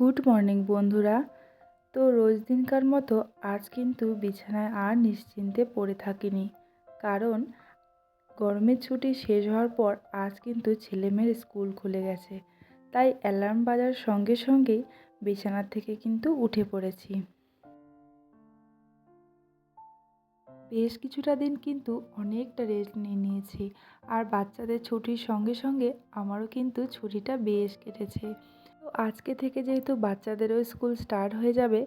Good morning, বন্ধুরা। তো রোজ দিনকার মতো আজ কিন্তু বিছানায় আর নিশ্চিন্তে পড়ে থাকিনি। কারণ গরমের ছুটি শেষ হওয়ার পর আজ কিন্তু ছেলেমেয়ের স্কুল খুলে গেছে। তাই অ্যালার্ম বাজার সঙ্গে সঙ্গেই বিছানার থেকে কিন্তু উঠে পড়েছি। বেশ কিছুটা দিন কিন্তু অনেকটা রেস্ট নিয়ে নিয়েছি। আর বাচ্চাদের ছুটির সঙ্গে সঙ্গে আমারও কিন্তু ছুটিটা বেশ কেটেছে। তো আজকে থেকে যেহেতু বাচ্চাদেরও স্কুল স্টার্ট হয়ে যাবে,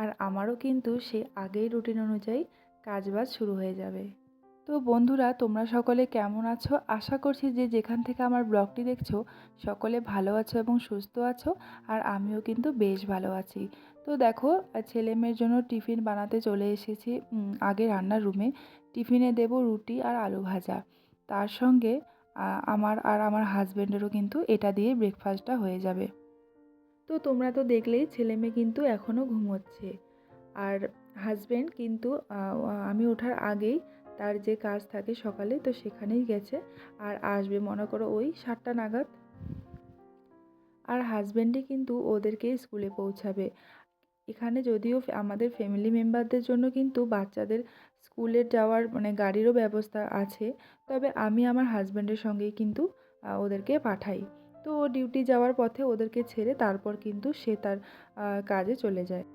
আর আমারও কিন্তু সে আগেই রুটিন অনুযায়ী কাজবাজ শুরু হয়ে যাবে। তো বন্ধুরা, তোমরা সকলে কেমন আছো? আশা করছি যে যেখান থেকে আমার ব্লগটি দেখছ, সকলে ভালো আছো এবং সুস্থ আছো, আর আমিও কিন্তু বেশ ভালো আছি। তো দেখো, ছেলে মেয়ের জন্য টিফিন বানাতে চলে এসেছি আগে রান্নার রুমে। টিফিনে দেব রুটি আর আলু ভাজা। তার সঙ্গে আমার আর আমার হাজব্যান্ডেরও কিন্তু এটা দিয়ে ব্রেকফাস্টটা হয়ে যাবে। তো তোমরা তো দেখলেই ছেলে মেয়ে কিন্তু এখনও ঘুমোচ্ছে। আর হাজব্যান্ড কিন্তু আমি ওঠার আগেই তার যে কাজ থাকে সকালে তো সেখানেই গেছে আর আসবে মনে করো ওই সাতটা নাগাদ। আর হাজব্যান্ডই কিন্তু ওদেরকে স্কুলে পৌঁছাবে। এখানে যদিও আমাদের ফ্যামিলি মেম্বারদের জন্য কিন্তু বাচ্চাদের স্কুলে যাওয়ার মানে গাড়িরও ব্যবস্থা আছে, তবে আমি আমার হাজব্যান্ডের সঙ্গেই কিন্তু ওদেরকে পাঠাই। তো ও ডিউটি যাওয়ার পথে ওদেরকে ছেড়ে তারপর কিন্তু সে তার কাজে চলে যায়।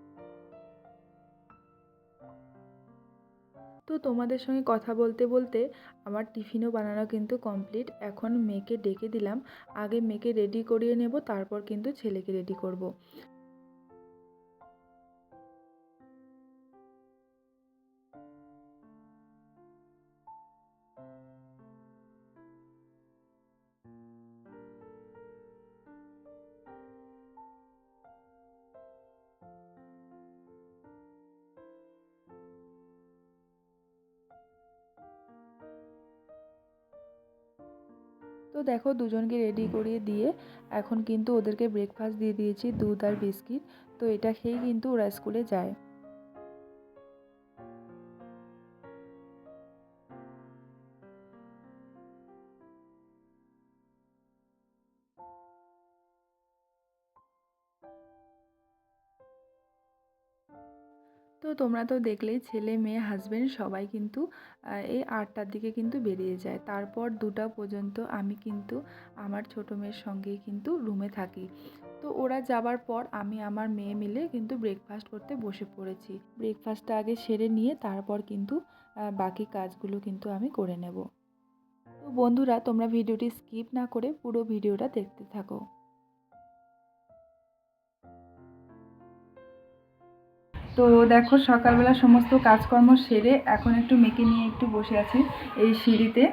তো তোমাদের সঙ্গে কথা বলতে বলতে আমার টিফিনও বানানো কিন্তু কমপ্লিট এখন মেয়েকে ডেকে দিলাম। আগে মেয়েকে রেডি করিয়ে নেব, তারপর কিন্তু ছেলেকে রেডি করব। তো দেখো দুজনকে রেডি করিয়ে দিয়ে এখন কিন্তু ওদেরকে ব্রেকফাস্ট দিয়ে দিয়েছি দুধ আর বিস্কিট তো এটা খেয়েই কিন্তু ওরা স্কুলে যায়। তো তোমরা তো দেখলেই ছেলে, মেয়ে হাজবেন্ড সবাই কিন্তু এই আটটার দিকে কিন্তু বেরিয়ে যায়। তারপর দুটা পর্যন্ত আমি কিন্তু আমার ছোটো মেয়ের সঙ্গেই কিন্তু রুমে থাকি। তো ওরা যাবার পর আমি আমার মেয়ে মিলে কিন্তু ব্রেকফাস্ট করতে বসে পড়েছি। ব্রেকফাস্টটা আগে সেরে নিয়ে তারপর কিন্তু বাকি কাজগুলো কিন্তু আমি করে নেব। তো বন্ধুরা, তোমরা ভিডিওটি স্কিপ না করে পুরো ভিডিওটা দেখতে থাকো। তো দেখো সকালবেলা সমস্ত কাজকর্ম সেরে এখন একটু মেয়েকে নিয়ে একটু বসে আছি এই সিঁড়িতে।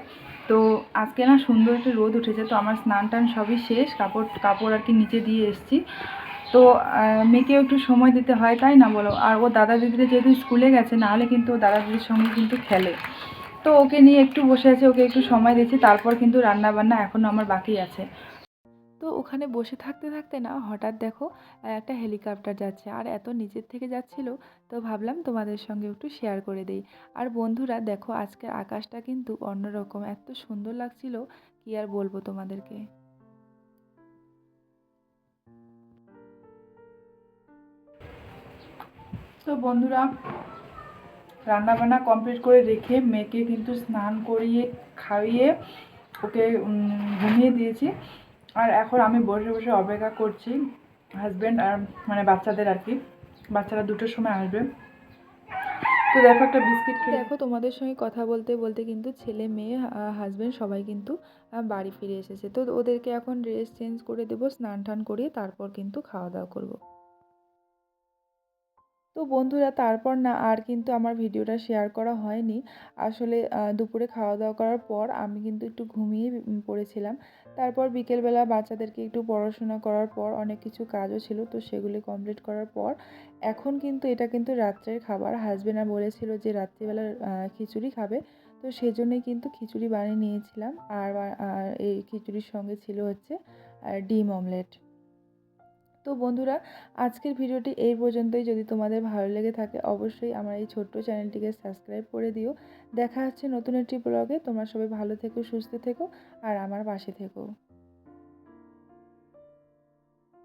তো আজকে না সুন্দর একটা রোদ উঠেছে, তো আমার স্নান টান সবই শেষ, কাপড় কাপড় আর কি নিচে দিয়ে এসেছি। তো মেয়েকেও একটু সময় দিতে হয়, তাই না বলো? আর ও দাদা দিদিরা যেহেতু স্কুলে গেছে নাহলে কিন্তু ও দাদা দিদির সঙ্গে কিন্তু খেলে। তো ওকে নিয়ে একটু বসে আছে, ওকে একটু সময় দিচ্ছি, তারপর কিন্তু রান্না বান্না এখনও আমার বাকি আছে। তো ওখানে বসে থাকতে থাকতে না হঠাৎ দেখো একটা হেলিকপ্টার যাচ্ছে। আর এত নিচের থেকে যাচ্ছিল, তো ভাবলাম তোমাদের সঙ্গে একটু শেয়ার করে দেই। আর বন্ধুরা দেখো, আজকের আকাশটা কিন্তু অন্যরকম, এত সুন্দর লাগছিল, কি আর বলব তোমাদেরকে? তো বন্ধুরা রান্না বান্না কমপ্লিট করে রেখে মেয়েকে কিন্তু স্নান করিয়ে, খাইয়ে ওকে ঘুমিয়ে দিয়েছি। আর এখন আমি বসে বসে অপেক্ষা করছি হাজব্যান্ড আর মানে বাচ্চাদের আর কি। বাচ্চারা দুটোর সময় আসবে। তো দেখো একটা বিস্কিট খেয়ে দেখো, তোমাদের সঙ্গে কথা বলতে বলতে কিন্তু ছেলে, মেয়ে হাজব্যান্ড সবাই কিন্তু বাড়ি ফিরে এসেছে। তো ওদেরকে এখন ড্রেস চেঞ্জ করে দেবো, স্নান টান করিয়ে তারপর কিন্তু খাওয়া দাওয়া করব। তো বন্ধুরা, তারপর না আর কিন্তু আমার ভিডিওটা শেয়ার করা হয়নি। আসলে দুপুরে খাওয়া দাওয়া করার পর আমি কিন্তু একটু ঘুমিয়ে পড়েছিলাম। তারপর বিকেলবেলা বাচ্চাদেরকে একটু পড়াশোনা করার পর অনেক কিছু কাজও ছিল, তো সেগুলি কমপ্লিট করার পর এখন কিন্তু এটা কিন্তু রাত্রের খাবার। হাজবেন্ড বলেছিল যে রাত্রিবেলা খিচুড়ি খাবে, তো সেজন্যই কিন্তু খিচুড়ি বানিয়ে নিয়েছিলাম। আর এই খিচুড়ির সঙ্গে ছিল হচ্ছে ডিম অমলেট তো বন্ধুরা, আজকের ভিডিওটি এই পর্যন্তই। যদি তোমাদের ভালো লেগে থাকে, অবশ্যই আমার এই ছোট্ট চ্যানেলটিকে সাবস্ক্রাইব করে দিও। দেখা হচ্ছে নতুন একটি ব্লগে তোমরা সবাই ভালো থেকো, সুস্থ থেকো, আর আমার পাশে থেকো।